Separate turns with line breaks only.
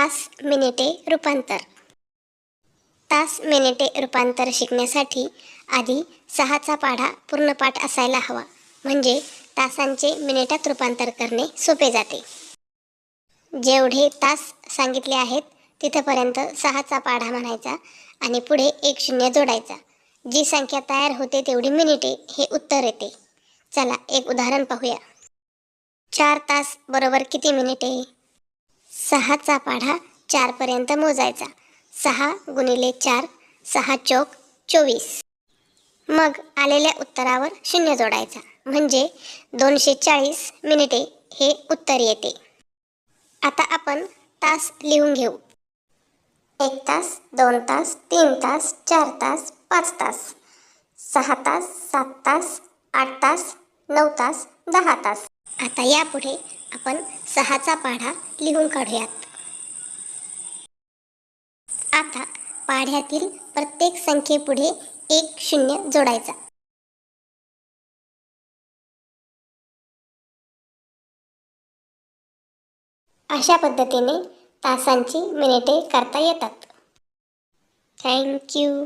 तास मिनिटे रूपांतर. तास मिनिटे रूपांतर शिकण्यासाठी आधी सहाचा पाढा पूर्णपाठ असायला हवा. म्हणजे तासांचे मिनिटात रूपांतर करणे सोपे जाते. जेवढे तास सांगितले आहेत तिथंपर्यंत सहाचा पाढा म्हणायचा आणि पुढे एक शून्य जोडायचा. जी संख्या तयार होते तेवढी मिनिटे हे उत्तर येते. चला एक उदाहरण पाहूया. चार तास बरोबर किती मिनिटे? सहाचा पाढा चारपर्यंत मोजायचा. सहा गुणिले चार सहा चौक चोवीस. मग आलेल्या उत्तरावर शून्य जोडायचा. म्हणजे दोनशे चाळीस मिनिटे हे उत्तर येते. आता आपण तास लिहून घेऊ. एक तास दोन तास तीन तास चार तास पाच तास. सहा तास सात तास आठ तास नऊ तास दहा तास. आता यापुढे आपण सहाचा पाढा लिहून काढूयात. आता पाढ्यातील प्रत्येक संख्येपुढे एक शून्य जोडायचा. अशा पद्धतीने तासांची मिनिटे करता येतात. थँक्यू